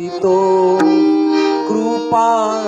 Itu Krupa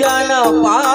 জানা পা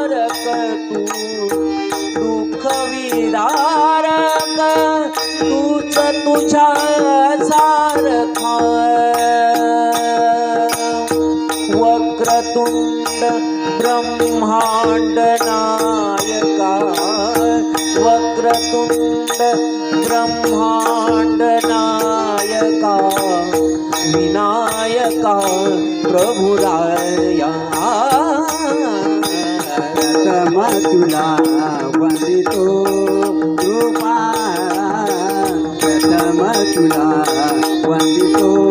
तारक तू दुःख विदारक तूच तुझ्या सारखा. वक्रतुंड ब्रह्मांड नायका वक्रतुंड ब्रह्मांड नायका विनायका प्रभुराया. श्यामा तुला वंदितो. कृपाळा श्यामा तुला वंदितो.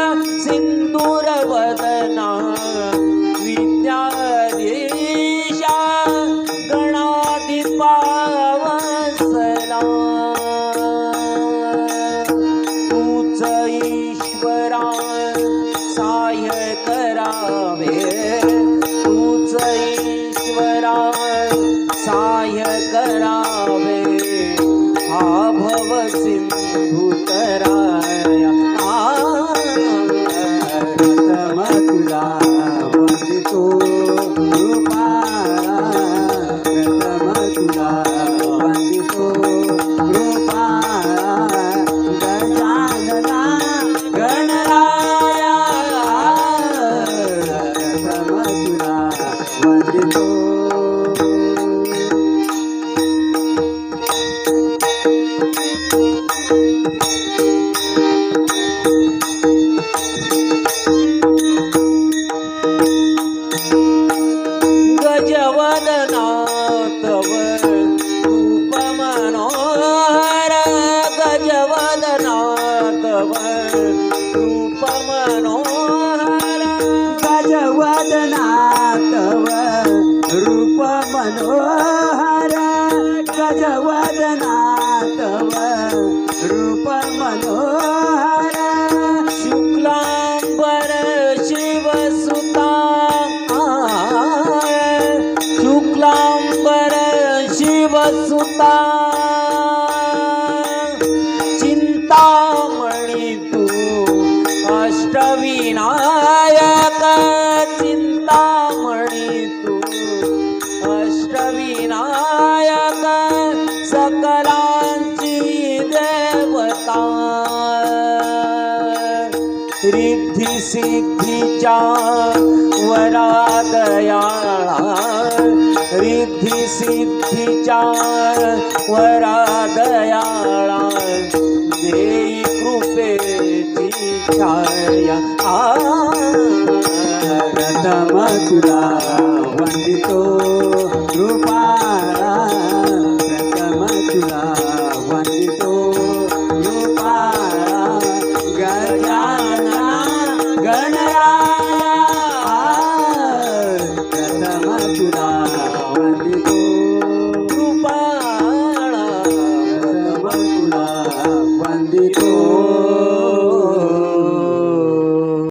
Zumba. रिद्धी सिद्धीच्या वरादयाळा. रिद्धी सिद्धीच्या वरादयाळा. देई कृपेची छाया. आ प्रथम तुला वंदितो. Machura.